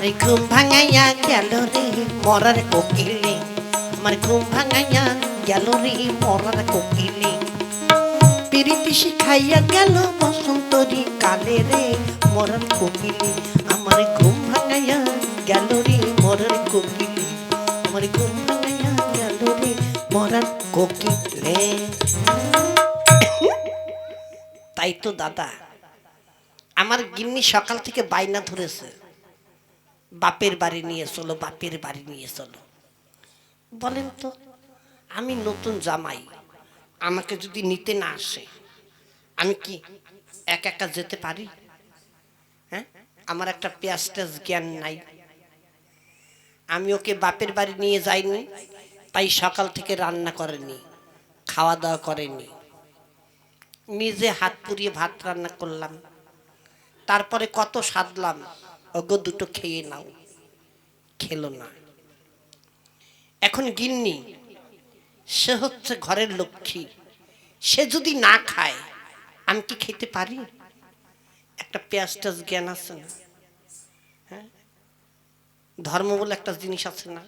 আমার ঘুম ভাঙাইয়া গেল রে, মরার কোকিলে। আমার ঘুম ভাঙাইয়া গেল রে, মরার কোকিলে। পিরিতি শিখাইয়া গেল বসন্তরি কালে রে, মরার কোকিলে। আমার ঘুম ভাঙাইয়া গেল রে, মরার কোকিলে। আমার ঘুম ভাঙাইয়া গেল রে, মরার কোকিলে। তাই তো দাদা, আমার গিন্নি সকাল থেকে বাইনা ধরেছে। বাপের বাড়ি নিয়ে চলো। বাপের বাড়ি নিয়ে চলো। বলেন তো আমি নতুন জামাই আমাকে যদি নিতে না আসে আমি কি একা একা যেতে পারি? হ্যাঁ? আমার একটা পেঁয়াজ টেয়াজ জ্ঞান নাই। আমি ওকে বাপের বাড়ি নিয়ে যাইনি তাই সকাল থেকে রান্না করেনি খাওয়া দাওয়া করেনি। নিজে হাত পুড়িয়ে ভাত রান্না করলাম। তারপরে কত সাধলাম। ওগো দুটো খেয়ে নাও। খেলো না। এখন গিন্নি, সে হচ্ছে ঘরের লক্ষ্মী। সে যদি না খায়, আমি কি খেতে পারি? একটা পেঁয়াজ টাজ জ্ঞান আছে না? হ্যাঁ? ধর্ম বলে একটা জিনিস আছে না?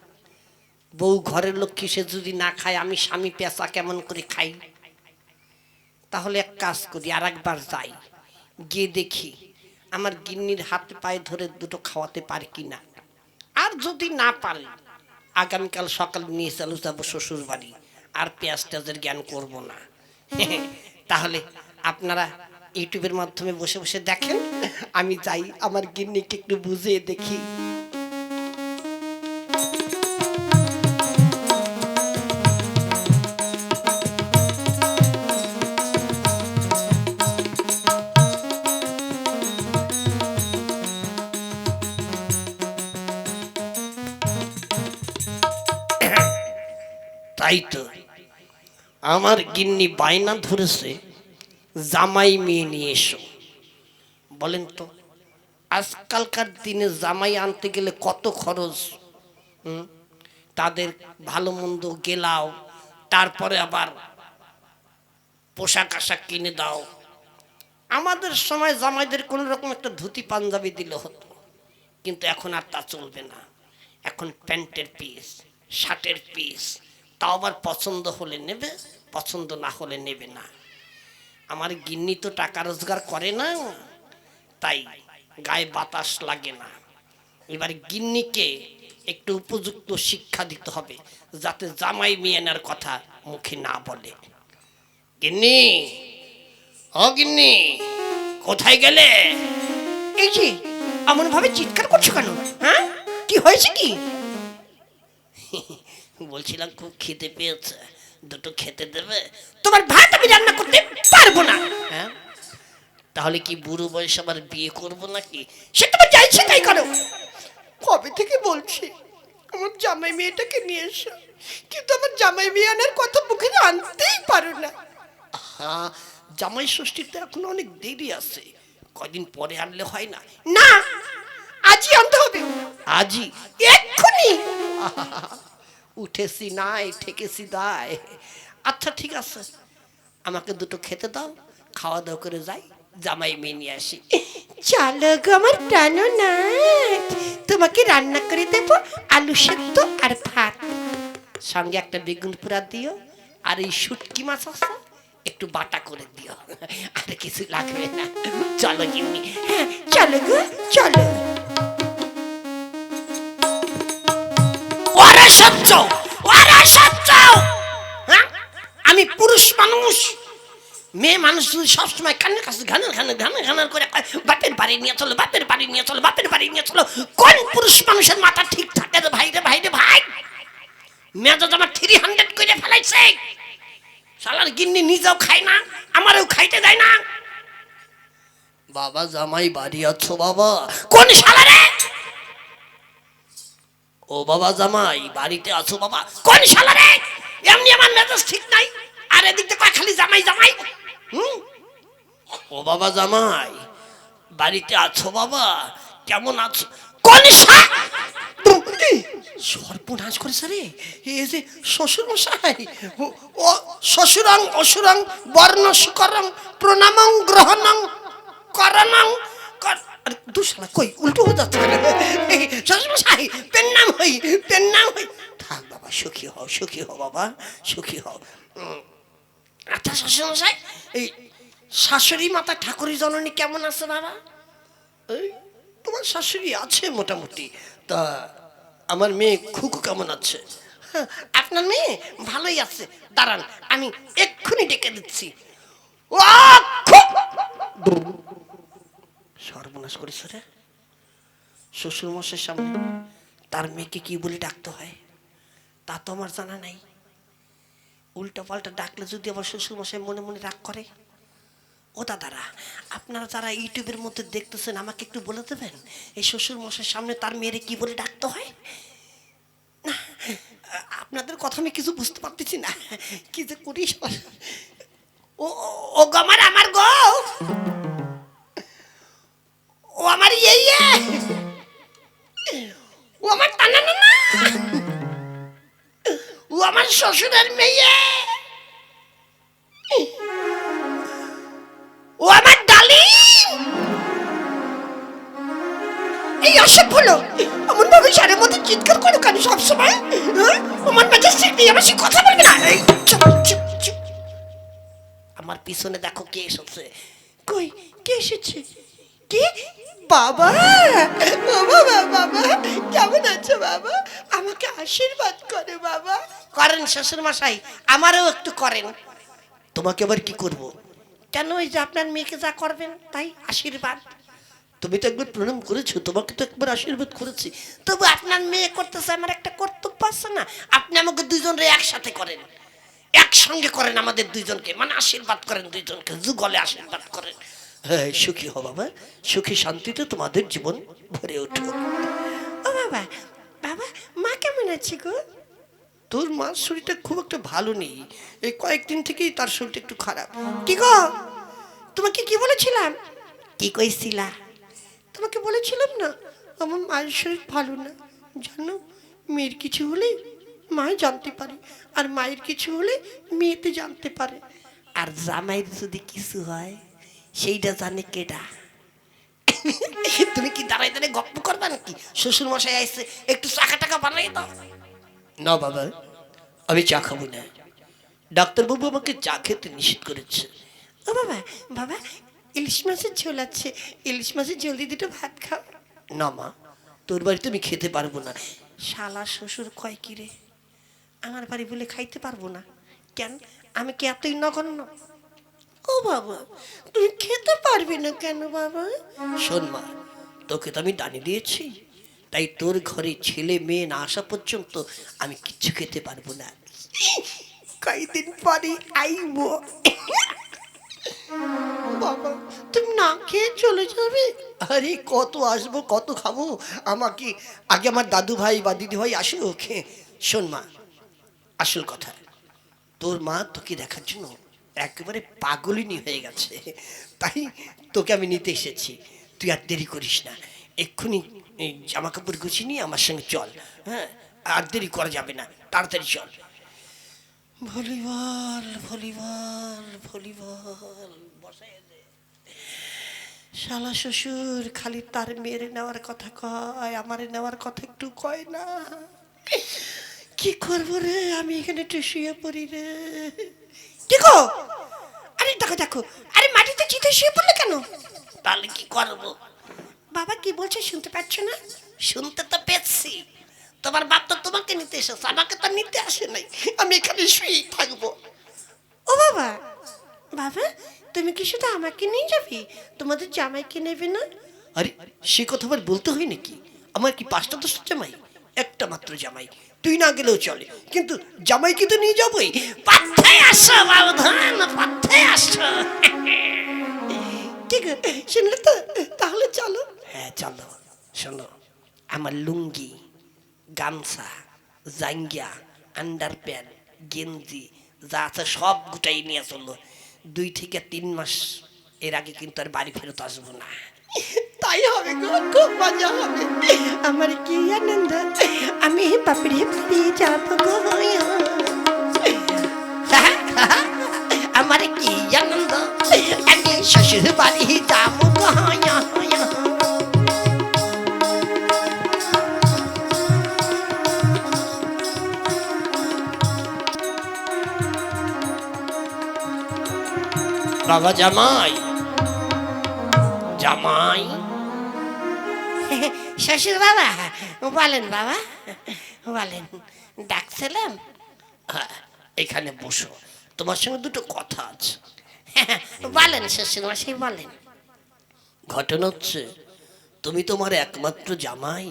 বউ ঘরের লক্ষ্মী, সে যদি না খায়, আমি স্বামী পেঁচা কেমন করে খাই? তাহলে এক কাজ করি আর একবার যাই, গিয়ে দেখি আমার গিন্নির হাতে পায়ে ধরে দুটো খাওয়াতে পারে কি না? আর যদি না পারে, আগামীকাল সকাল নিয়ে চালু যাব শ্বশুর বাড়ি আর পেঁয়াজ টেয়াজের জ্ঞান করব না। তাহলে আপনারা ইউটিউবের মাধ্যমে বসে বসে দেখেন, আমি যাই, আমার গিন্নিকে একটু বুঝিয়ে দেখি। তাই তো। আমার গিন্নি বায়না ধরেছে, জামাই মেয়ে নিয়ে এসো। বলেন তো, আজকালকার দিনে জামাই আনতে গেলে কত খরচ? তাদের ভালো মন্দ গেলাও, তারপরে আবার পোশাক আশাক কিনে দাও। আমাদের সময় জামাইদের কোনো রকম একটা ধুতি পাঞ্জাবি দিলে হতো, কিন্তু এখন আর তা চলবে না। এখন প্যান্টের পিস শার্টের পিস তাও আবার পছন্দ হলে নেবে পছন্দ না হলে নেবে না। আমার গিন্নি তো টাকা রোজগার করে না তাই গায়ে বাতাস লাগে না। এবার গিন্নিকে একটু উপযুক্ত শিক্ষা দিতে হবে যাতে জামাই মেয়েনার কথা মুখে না বলে। গিন্নি ও গিন্নি কোথায় গেলে? এই যে এমন ভাবে চিৎকার করছ কেন? হ্যাঁ? কি হয়েছে কি? বলছিলাম খুব খেতে পেয়েছে দুটো খেতে দেবে তোমার ভাত আমি রান্না করতে পারব না। হ্যাঁ? তাহলে কি বুড়ো বয়স আবার বিয়ে করব নাকি? সে তোমার যা ইচ্ছে তাই করো। কবে থেকে বলছি? আমার জামাই মেয়েটাকে নিয়ে এসো। কিন্তু আমার জামাই মেয়ে আনার কথা মুখে আনতেই পারো না। হ্যাঁ জামাই ষষ্ঠীর তো এখন অনেক দেরি আছে। কদিন পরে আনলে হয় না? না আজই আনতে হবে। আজই? এক্ষুনি। উঠেছি নাই ঠেকেছি দায় আচ্ছা ঠিক আছে। আমাকে দুটো খেতে দাও খাওয়া দাওয়া করে যাই জামাই মেয়ে নিয়ে আসি। চলো গো আমার প্রাণো না তোমাকে রান্না করে দেবো আলু সেদ্ধ আর ভাত। সঙ্গে একটা বেগুন পোড়া দিও আর এই শুটকি মাছ আছে একটু বাটা করে দিও। আর কিছু লাগবে না। চলো জিম্মি হ্যাঁ চলো গো চলো। ওরে হ্যাঁ? আমি পুরুষ মানুষ। মেয়ে মানুষ যদি সবসময় কানের কাছে ঘানের ঘানের ঘানের ঘানের করে বাপের বাড়ি নিয়ে চলো বাপের বাড়ি নিয়ে চলো বাপের বাড়ি নিয়ে চলো। কোন পুরুষ মানুষের মাথা ঠিক থাকে রে ভাই রে ভাই রে ভাই? মেজাজ আমার থ্রি হান্ড্রেড করে ফেলাইছে। শালার গিন্নি নিজেও খায় না আমারও খাইতে দেয় না। বাবা জামাই বাড়ি আছো বাবা। কোন শালা রে ও বাবা জামাই বাড়িতে আছো বাবা? কোন শালা রে? এমনি আমার মেজাজ ঠিক নাই। আর এদিক থেকে কয় খালি জামাই জামাই? হুম? ও বাবা জামাই বাড়িতে আছো বাবা? কেমন আছো? কোন সর্বনাশ করেছে রে। এই যে শ্বশুর মশাই ও- শ্বশুরং অসুরং বর্ণ সুকরং প্রণামং গ্রহণং করণং কর- আরে দুশালা কই উল্টো হয়ে যাচ্ছে শ্বশুরমশাই পেন নাম হই পেন নাম হই। থাক বাবা সুখী হও সুখী হও বাবা সুখী হও। আচ্ছা শ্বশুরমশাই এই শাশুড়ি মাতা ঠাকুরের জননী কেমন আছে বাবা? এই তোমার শাশুড়ি আছে মোটামুটি। তা আমার মেয়ে খুকু কেমন আছে? হ্যাঁ, আপনার মেয়ে ভালোই আছে। দাঁড়ান আমি এক্ষুনি ডেকে দিচ্ছি। ও সর্বনাশ করেছে রে। শ্বশুর মশের সামনে তার মেয়েকে কি বলে ডাকতে হয়? তা তো আমার জানা নাই। উল্টা পাল্টা ডাকলে যদি আবার শ্বশুর মশাই মনে মনে রাগ করে? ও দাদারা আপনারা যারা ইউটিউবের মধ্যে দেখতেছেন আমাকে একটু বলে দেবেন? এই শ্বশুর মশাইয়ের সামনে তার মেয়েরে কি বলে ডাকতে হয়? না, আপনাদের কথা আমি কিছু বুঝতে পারতেছি না। কি যে করি ও ও- ও গো আমার আমার গো! ও আমার ইয়ে ইয়ে। ও আমার টানা না ও আমার শ্বশুরের মেয়ে। ও আমার ডালিম। এই অসব হলো এমন ভাবে সারের মধ্যে চিৎকার করো কেন সবসময়? হ্যাঁ? আমার মাঝে সিদ্ধি আমার সে কথা বলবে না। আমার পিছনে দেখো কে এসেছে। কই? কে এসেছে? কে? বাবা বাবা বাবা বাবা কেমন আছো বাবা? আমাকে আশীর্বাদ করে বাবা। করেন শ্বশুর মশাই আমারও একটু করেন। তোমাকে আবার কি করব? কেন ওই যে আপনার মেয়েকে যা করবেন তাই আশীর্বাদ? তুমি তো একবার প্রণাম করেছ তোমাকে তো একবার আশীর্বাদ করেছি। তবু আপনার মেয়ে করতেছে আমার একটা কর্তব্য আছে না? আপনি আমাকে দুইজনরে একসাথে করেন। একসঙ্গে করেন আমাদের দুইজনকে মানে আশীর্বাদ করেন দুইজনকে যুগলে আশীর্বাদ করেন। সুখী হো বাবা সুখী শান্তিতে তোমাদের জীবন ভরে উঠো ও বাবা বাবা মা কেমন আছে গো? তোর মার শরীরটা খুব একটা ভালো নেই। এই কয়েকদিন থেকেই তার শরীরটা একটু খারাপ। কি গো? তোমাকে কি বলেছিলাম? কি কইছিলা? তোমাকে বলেছিলাম না আমার মায়ের শরীর ভালো না। জানো মেয়ের কিছু হলে মায় জানতে পারে আর মায়ের কিছু হলে মেয়েতে জানতে পারে। আর জামাইয়ের যদি কিছু হয়? সেইটা জানে কেডা? তুমি কি দাঁড়াই দাঁড়াই গপ্প করবা নাকি? শ্বশুর মশাই আইসে একটু চাকা টাকা বানাই দাও। না বাবা আমি চা খাব না। ডাক্তারবাবু আমাকে চা খেতে নিষেধ করেছে। ও বাবা বাবা ইলিশ মাছের ঝোল আছে। ইলিশ মাছের ঝোল দিয়ে দুটো ভাত খাও। না মা তোর বাড়িতে আমি খেতে পারব না। শালা শ্বশুর কয় কি রে? আমার বাড়ি বলে খাইতে পারব না। কেন? আমি কি এতই নগণ্য? ও বাবা তুমি খেতে পারবে না কেন বাবা? শোন মা তোকে তো আমি দানি দিয়েছি। তাই তোর ঘরে ছেলে মেয়ে না আসা পর্যন্ত আমি কিচ্ছু খেতে পারব না। কয়েকদিন পরে আইবো। বাবা তুমি না খেয়ে চলে যাবে? আরে কত আসব কত খাব? আমাকে আগে আমার দাদু ভাই বা দিদি ভাই আসুক শোন মা আসল কথা তোর মা তোকে দেখার জন্য একেবারে পাগলিনী হয়ে গেছে। তাই তোকে আমি নিতে এসেছি। তুই আর দেরি করিস না। এক্ষুনি জামা কাপড় গুছিয়ে নিয়ে আমার সঙ্গে চল হ্যাঁ? আর দেরি করা যাবে না। তাড়াতাড়ি চল। Volleyball volleyball volleyball. শালা শ্বশুর, খালি তার মেয়েরে নেওয়ার কথা কয়, আমারে নেওয়ার কথা একটু কয় না। কি করব রে? আমি এখানে একটু শুয়ে পড়ি রে। দেখো আরে দেখো দেখো। আরে মাটিতে চিতে শুয়ে পড়লে কেন? তাহলে কি করব? বাবা কি বলছে শুনতে পাচ্ছ না? শুনতে তো পেয়েছি। তোমার বাপ তো তোমাকে নিতে এসেছে আমাকে তো নিতে আসে নাই। আমি এখানে শুয়েই থাকব। ও বাবা বাবা তুমি কি শুধু আমাকে নিয়ে যাবি? তোমাদের জামাইকে নেবে না? আরে সে কথা আবার বলতে হয় নাকি? আমার কি পাঁচটা দশটা জামাই? একটা মাত্র জামাই। তুই না গেলেও চলে। কিন্তু জামাইকে তো নিয়ে যাবোই। পাথায় আসো বাবধান পাথায় আসো। ঠিক শুনলে তো? তাহলে চলো। হ্যাঁ চলো শোনো। আমার লুঙ্গি গামছা জাঙ্গিয়া আন্ডার প্যান্ট গেঞ্জি যা আছে সব গুটাই নিয়ে চলল দুই থেকে তিন মাস এর আগে কিন্তু আর বাড়ি ফেরত আসব না। তাই হবে গো খুব মজা হবে। আমার কি আনন্দ? আমি পাপড়ি পাপড়ি যাব গো। আমার কি আনন্দ? আমি শ্বশুর বাড়ি যাব গো বাবা জামাই জামাই। শ্বশুর বাবা বলেন বাবা বলেন ডাকছিলাম। হ্যাঁ, এখানে বসো তোমার সঙ্গে দুটো কথা আছে। বলেন শ্বশুর মশাই বলেন। ঘটনা হচ্ছে তুমি তোমার একমাত্র জামাই।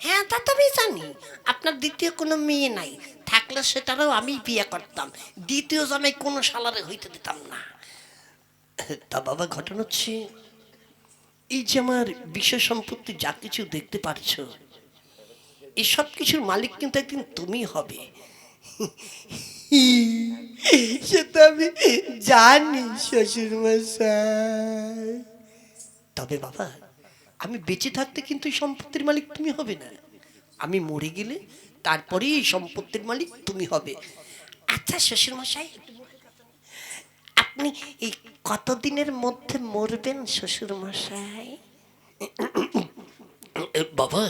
হ্যাঁ তা তো আমি জানি আপনার দ্বিতীয় কোনো মেয়ে নাই থাকলে সেটারও আমি বিয়ে করতাম দ্বিতীয় জামাই কোনো সালারে হইতে দিতাম না। তা বাবা ঘটনা হচ্ছে এই যে আমার বিষয় সম্পত্তি যা কিছু দেখতে পারছ এই সব কিছুর মালিক কিন্তু একদিন তুমি হবে। সে তো আমি জানি শ্বশুর তবে বাবা, আমি বেঁচে থাকতে কিন্তু এই সম্পত্তির মালিক তুমি হবে না। আমি মরে গেলে তারপরেই সম্পত্তির মালিক তুমি হবে। আচ্ছা শ্বশুর মশাই আপনি এই কতদিনের মধ্যে মরবেন শ্বশুর মশাই বাবা,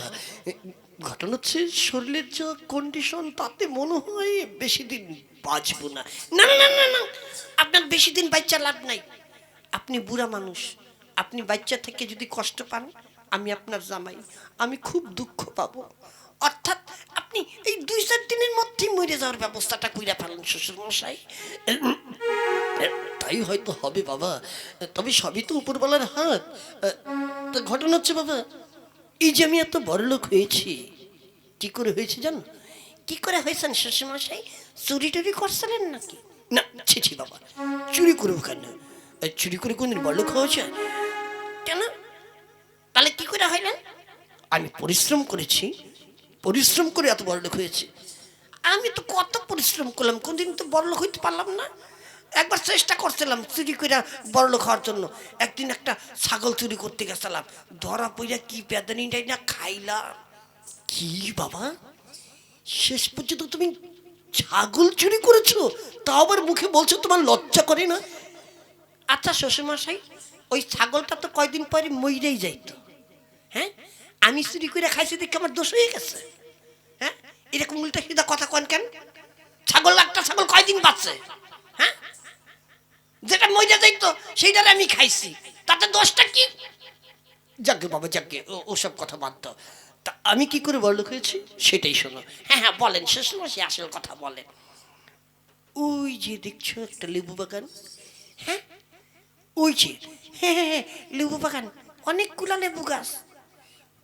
ঘটনা হচ্ছে শরীরের যা কন্ডিশন তাতে মনে হয় বেশি দিন বাঁচবো না। না না না না, আপনার বেশি দিন বাচ্চা লাভ নাই। আপনি বুড়া মানুষ। আপনি বাচ্চা থেকে যদি কষ্ট পান, আমি আপনার জামাই। আমি খুব দুঃখ পাবো। অর্থাৎ আপনি এই দুই চার দিনের মধ্যেই মরে যাওয়ার ব্যবস্থাটা কইরা ফেলেন শ্বশুর মশাই তাই হয়তো হবে, বাবা। তবে সবই তো উপরবেলার হাত। ঘটনা হচ্ছে, বাবা, এই যে আমি এত বড় লোক হয়েছি, কি করে হয়েছে জানো? কি করে হয়েছেন শ্বশুরমশাই? চুরি টুরি করছিলেন নাকি? না, ছি ছি, বাবা, চুরি করব কেন চুরি করে কোনদিন বড় লোক হয়েছে কেন? তাহলে কি করে হইলেন আমি পরিশ্রম করেছি, পরিশ্রম করে এত বড় লোক হয়েছে। আমি তো কত পরিশ্রম করলাম, কোনদিন তো বড় লোক হইতে পারলাম না। একবার চেষ্টা করছিলাম চুরি করে বড় লোক হওয়ার জন্য। একদিন একটা ছাগল চুরি করতে গেছিলাম। ধরা পইরা কি পেদানিটাই না খাইলাম। কি বাবা? শেষ পর্যন্ত তুমি ছাগল চুরি করেছ? তা আবার মুখে বলছো তোমার লজ্জা করে না? আচ্ছা শ্বশুরমশাই, ওই ছাগলটা তো কয়দিন পরে মইরেই যাইতো। হ্যাঁ? আমি চুরি করে খাইছি দেখে আমার দোষ হয়ে গেছে। হ্যাঁ? এরকম উল্টা সিধা কথা কন কেন? ছাগল একটা ছাগল কয়দিন হ্যাঁ যেটা মইরা যাইতো, সেইটারে আমি খাইছি। তাতে দোষটা কি? যাকে বাবা, যাকে ওসব কথা বাদ দাও। তা আমি কি করে বড়লোক হয়েছি? সেটাই শোনো। হ্যাঁ হ্যাঁ বলেন, শেষ মাসে আসল কথা বলেন। ওই যে দেখছ একটা লেবু বাগান? হ্যাঁ? ওই যে হ্যাঁ হ্যাঁ হ্যাঁ লেবু বাগান। অনেকগুলা লেবু গাছ।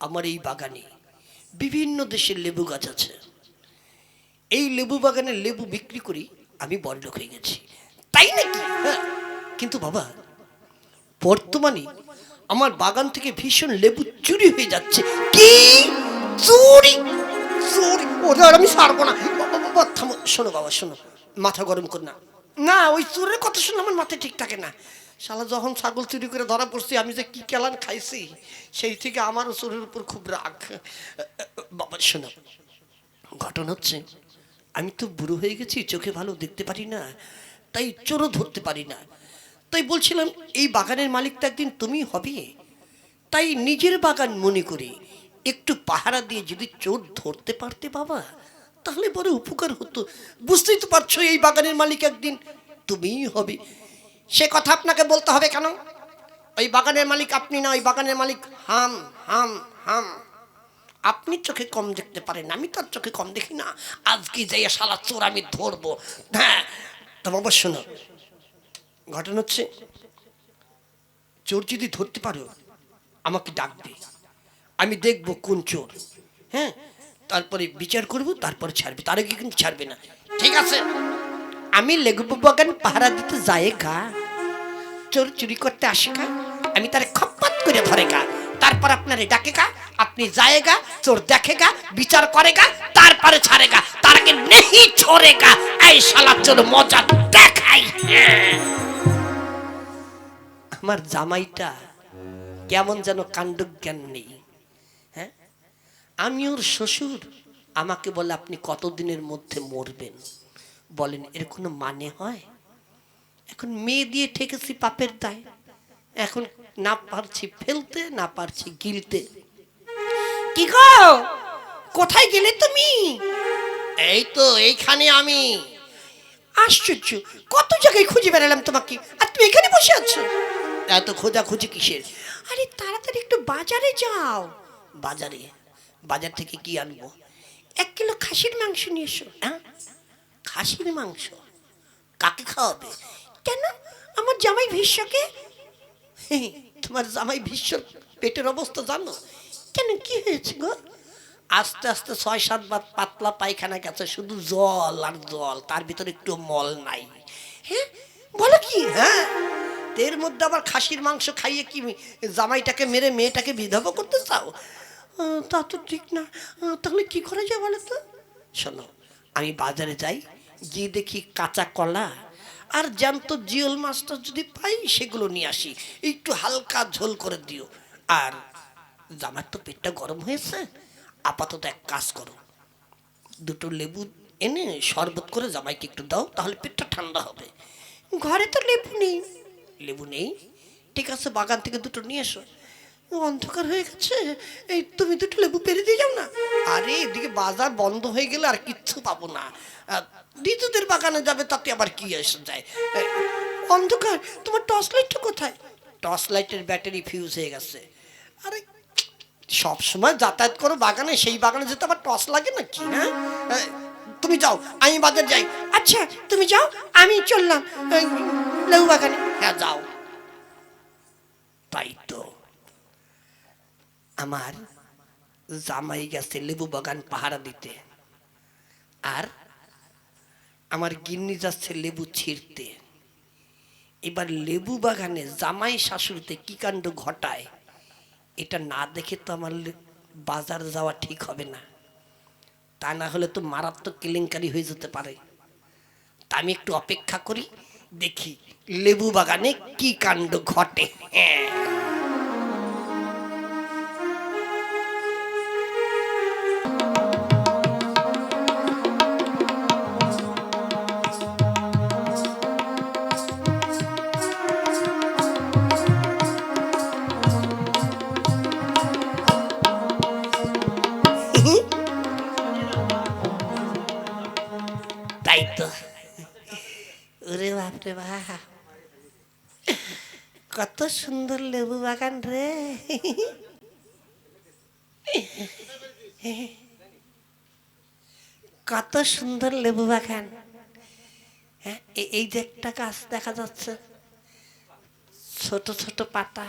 আমার এই বাগানে বিভিন্ন দেশের লেবু গাছ আছে। এই লেবু বাগানের লেবু বিক্রি করি আমি বড়লোক হয়ে গেছি। তাই নাকি? হ্যাঁ। কিন্তু বাবা, বর্তমানে আমার বাগান থেকে ভীষণ লেবু চুরি হয়ে যাচ্ছে। কি? চুরি? চুরি? ওটা আর আমি ছাড়বো না। থামো, শোনো বাবা, শোনো। মাথা গরম কর না। না, ওই চোরের কথা শুনে আমার মাথায় ঠিক থাকে না। শালা, যখন ছাগল চুরি করে ধরা পড়ছি, আমি যে কি কেলান খাইছি, সেই থেকে আমারও চোরের উপর খুব রাগ। বাবা, শোনো। ঘটনা হচ্ছে, আমি তো বুড়ো হয়ে গেছি, চোখে ভালো দেখতে পারি না, তাই চোরও ধরতে পারি না। তাই বলছিলাম, এই বাগানের মালিক তো একদিন তুমি হবে। তাই নিজের বাগান মনে করে একটু পাহারা দিয়ে যদি চোর ধরতে পারতে বাবা, তাহলে বড় উপকার হতো। বুঝতেই তো পারছ, এই বাগানের মালিক একদিন তুমিই হবে। সে কথা আপনাকে বলতে হবে কেন? ওই বাগানের মালিক আপনি না, ওই বাগানের মালিক হাম হাম হাম। আপনি চোখে কম দেখতে পারেন, আমি তো আর চোখে কম দেখি না। আজকে যাই শালা চোর আমি ধরবো। হ্যাঁ তো বাবা শোনো। ঘটনা হচ্ছে, চোর যদি ধরতে পারো, আমাকে ডাকবে আমি দেখব কোন চোর। হ্যাঁ? তারপরে বিচার করব, তারপরে ছাড়বে। তার আগে কিন্তু ছাড়বে না। ঠিক আছে? আমি লেগু বাগান পাহারা দিতে যাই গা চোর চুরি করতে আসে গা আমি তার খপ্পাত করে ধরে গা তারপর আপনারে ডাকে গা আপনি যায়গা, চোর দেখে গা বিচার করে গা তারপরে ছাড়ে গা তার আগে নেহি ছড়ে গা এই শালা চোর মজা দেখাই। আমার জামাইটা কেমন যেন কাণ্ডজ্ঞান নেই হ্যাঁ? আমি ওর শ্বশুর, আমাকে বলে আপনি কতদিনের মধ্যে মরবেন? বলেন, এর কোনো মানে হয়? এখন মেয়ে দিয়ে ঠেকেছি পাপের দায়। এখন না পারছি ফেলতে, না পারছি গিলতে। কি গো? কোথায় গেলে তুমি? এই তো, এইখানে আমি। আশ্চর্য, কত জায়গায় খুঁজে বেড়ালাম তোমাকে? আর তুমি তুমি এখানে বসে আছো? এত খোঁজাখুঁজি কিসের? আরে তাড়াতাড়ি একটু বাজারে যাও। বাজারে? বাজার থেকে কি আনব? এক কিলো খাসির মাংস নিয়ে এসো। হ্যাঁ খাসির মাংস? কাকে খাওয়াবে? কেন? আমার জামাই ভীষ্মকে? তোমার জামাই ভীষ্ম পেটের অবস্থা জানো? কেন, কি হয়েছে গো? আস্তে আস্তে ছয় সাতবার পাতলা পায়খানা গেছে, শুধু জল আর জল, তার ভিতরে একটু মল নাই। হ্যাঁ? বলো কি? হ্যাঁ? এর মধ্যে আবার খাসির মাংস খাইয়ে কি জামাইটাকে মেরে মেয়েটাকে বিধবা করতে চাও? তা তো ঠিক না। তাহলে কি করা যায় বলো তো? শোনো, আমি বাজারে যাই, গিয়ে দেখি কাঁচা কলা আর জ্যান্ত জিওল মাছটা যদি পাই সেগুলো নিয়ে আসি। একটু হালকা ঝোল করে দিও। আর জামার তো পেটটা গরম হয়েছে, আপাতত এক কাজ করো। দুটো লেবু এনে শরবত করে জামাইকে একটু দাও, তাহলে পেটটা ঠান্ডা হবে। ঘরে তো লেবু নেই। লেবু নেই? ঠিক আছে, বাগান থেকে দুটো নিয়ে এসো। অন্ধকার হয়ে গেছে। এই তুমি দুটো লেবু পেরে দিয়ে যাও না। আরে, এদিকে বাজার বন্ধ হয়ে গেলে আর কিচ্ছু পাবো না। দিদুদের বাগানে যাবে, তাতে আবার কি এসে যায়? অন্ধকার, তোমার টর্চ লাইটটা কোথায়? টর্চ লাইটের ব্যাটারি ফিউজ হয়ে গেছে। আরে, সব সময় যাতায়াত করো বাগানে, সেই বাগানে যেতে আবার টস লাগে না কি হ্যাঁ? তুমি যাও, আমি বাজার যাই। আচ্ছা তুমি যাও, আমি চললাম। লেবু বাগানে। হ্যাঁ যাও। তাই তো আমার জামাই গেছে লেবু বাগান পাহারা দিতে। আর আমার গিন্নি যাচ্ছে লেবু ছিঁড়তে। এবার লেবু বাগানে জামাই শাশুড়িতে কি কাণ্ড ঘটায়, এটা না দেখে তো আমার বাজার যাওয়া ঠিক হবে না। তা না হলে তো মারাত্মক কেলেঙ্কারি হয়ে যেতে পারে। তা আমি একটু অপেক্ষা করি। দেখি লেবু বাগানে কি কাণ্ড ঘটে? হ্যাঁ। তাই তো। ওরে বাপরে বাপ। কত সুন্দর লেবু বাগান রে। কত সুন্দর লেবু বাগান। হ্যাঁ এই যে একটা গাছ দেখা যাচ্ছে। ছোট ছোট পাতা।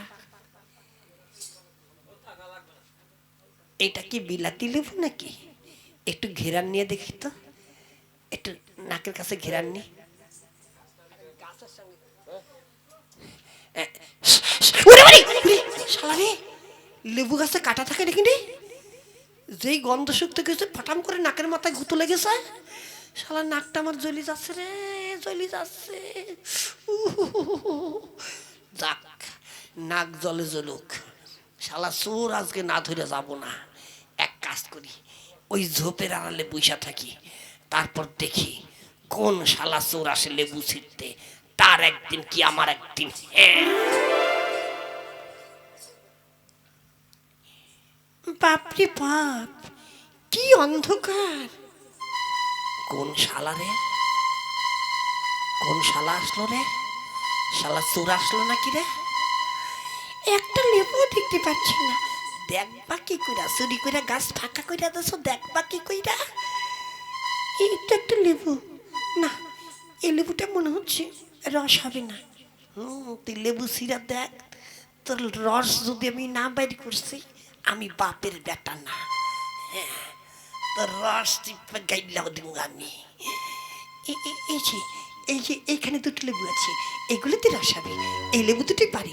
এটা কি বিলাতি লেবু নাকি? একটু ঘেরান নিয়ে দেখি তো। একটু নাকের কাছে ঘেরান নি। ওরে, লেবু গাছে কাটা থাকে নাকি রে? যেই গন্ধ শুকতে গেছে ফটাম করে নাকের মাথায় গুতো লেগেছে শালা নাকটা আমার জ্বলি যাচ্ছে রে জ্বলি যাচ্ছে। যাক নাক জলে জ্বলুক। শালা চোর আজকে না ধরে যাব না। এক কাজ করি ওই ঝোপের আড়ালে বৈশা থাকি তারপর দেখি কোন শালা চোর আসে লেবু ছিটতে তার একদিন কি আমার একদিন হ্যাঁ? বাপরে বাপ কি অন্ধকার। কোন শালা রে? কোন শালা আসলো রে? শালা চোর আসলো নাকি রে? একটা লেবু দেখতে পাচ্ছি না। দেখবা কি কইরা চুরি কইরা গাছ ফাঁকা কইরা দেছো দেখবা কি কইরা। এইটা একটা লেবু। না এই লেবুটা মনে হচ্ছে রস হবে না। হুম তুই লেবু সিরা দেখ তোর রস যদি আমি না বাইর করছি আমি বাপের বেটা না। হ্যাঁ গাইলাও দিব আমি এই যে দুটো লেবু আছে, এগুলোতে রস হবে, এই লেবু দুটোই পারি।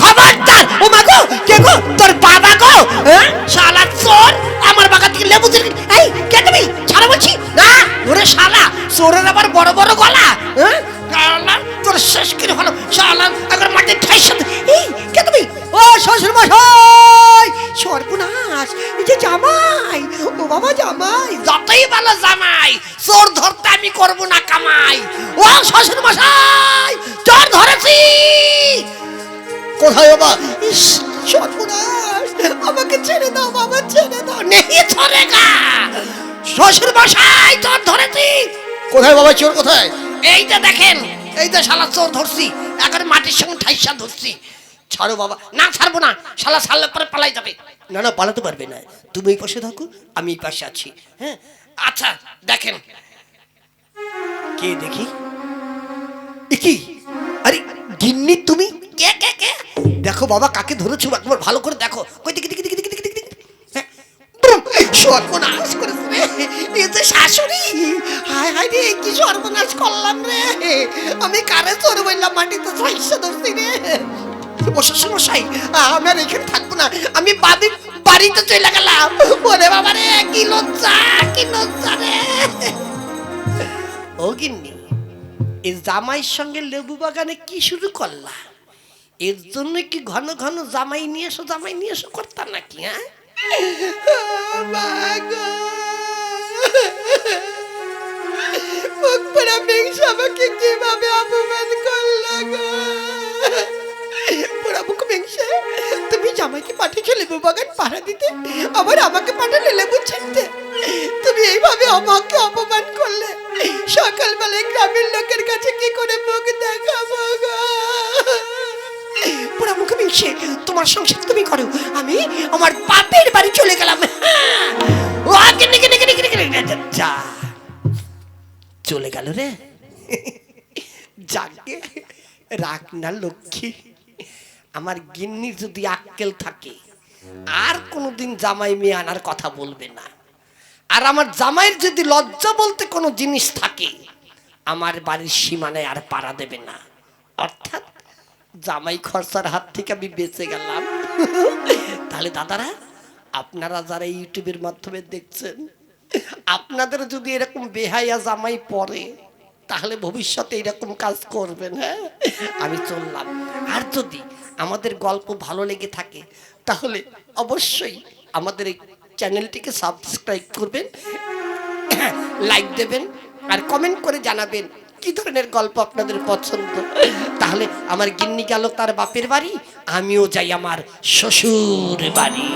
খবরদার! ও মা গো, কে গো? তোর বাবা গো? হ্যাঁ? শালা চোর! আমার বাগা থেকে লেবু এই, কে তুমি? ছাড়া বলছি। না ওরে শালা, চোরের আবার বড় বড় গলা। হ্যাঁ? তোর শেষ করে হলো। শালা মাঠে ঠাই বাবা জামাই। যতই ভালো জামাই চোর ধরতে আমি করব না কামাই। ও শ্বশুর মশাই চোর ধরেছি। কোথায় বাবা? ইস সর্বনাশ। আমাকে ছেড়ে দাও বাবা ছেড়ে দাও। নেই ছড়েগা শ্বশুর মশাই চোর ধরেছি। কোথায় বাবা চোর কোথায়? এই যে দেখেন এই তো শালা চোর ধরছি এখন মাটির সঙ্গে ঠাইসা ধরছি। ছাড়ো বাবা না ছাড়বো না শালা ছাড়লে পরে পালাই যাবে না না পালাতে পারবে না তুমি এই পাশে থাকো আমি এই পাশে আছি হ্যাঁ আচ্ছা দেখেন কে দেখি কি আরে গিন্নি তুমি কে কে কে দেখো বাবা কাকে ধরেছো একবার ভালো করে দেখো কই দেখি দেখি দেখি দেখি দেখি দেখি হ্যাঁ, সর্বনাশ করেছে এ যে শাশুড়ি হায় হায় রে কি সর্বনাশ করলাম রে আমি কারে চোর বললাম মাটিতে সাইসা ধরছি রে শ্বশুর মশাই আমি আর এখানে থাকব না। আমি বাড়ি, বাড়িতে চলে গেলাম। ওরে বাবা রে, কি লজ্জা কি লজ্জা রে। ও গিন্নি, এই জামাইয়ের সঙ্গে লেবু বাগানে কি শুরু করলা? এর জন্য কি ঘন ঘন জামাই নিয়ে এসো, জামাই নিয়ে এসো করতাম নাকি হ্যাঁ? আমাকে কীভাবে অপমান করল গো? পোড়া মুখ তুমি জামাইকে পাঠিয়েছো লেবু বাগান পাড়া দিতে, আবার আমাকে পাঠালে লেবু ছিনতে। তুমি এইভাবে আমাকে অপমান করলে। সকালবেলায় গ্রামের লোকের কাছে কি করে মুখ দেখাবো পুরা মুখে মিশে তোমার সংসার তুমি করো। আমি আমার বাপের বাড়ি চলে গেলাম। চলে গেল রে। যাকে রাখ না লক্ষ্মী। আমার গিন্নি যদি আক্কেল থাকে, আর কোনোদিন জামাই মেয়ে আনার কথা বলবে না। আর আমার জামাইয়ের যদি লজ্জা বলতে কোনো জিনিস থাকে, আমার বাড়ির সীমানায় আর পাড়া দেবে না। অর্থাৎ জামাই খরচার হাত থেকে আমি বেঁচে গেলাম। তাহলে দাদারা, আপনারা যারা ইউটিউবের মাধ্যমে দেখছেন, আপনাদের যদি এরকম বেহাইয়া জামাই পড়ে তাহলে ভবিষ্যতে এরকম কাজ করবেন হ্যাঁ? আমি চললাম। আর যদি আমাদের গল্প ভালো লেগে থাকে, তাহলে অবশ্যই আমাদের এই চ্যানেলটিকে সাবস্ক্রাইব করবেন, লাইক দেবেন, আর কমেন্ট করে জানাবেন কি ধরনের গল্প আপনাদের পছন্দ। তাহলে আমার গিন্নি গেল তার বাপের বাড়ি, আমিও যাই আমার শ্বশুর বাড়ি।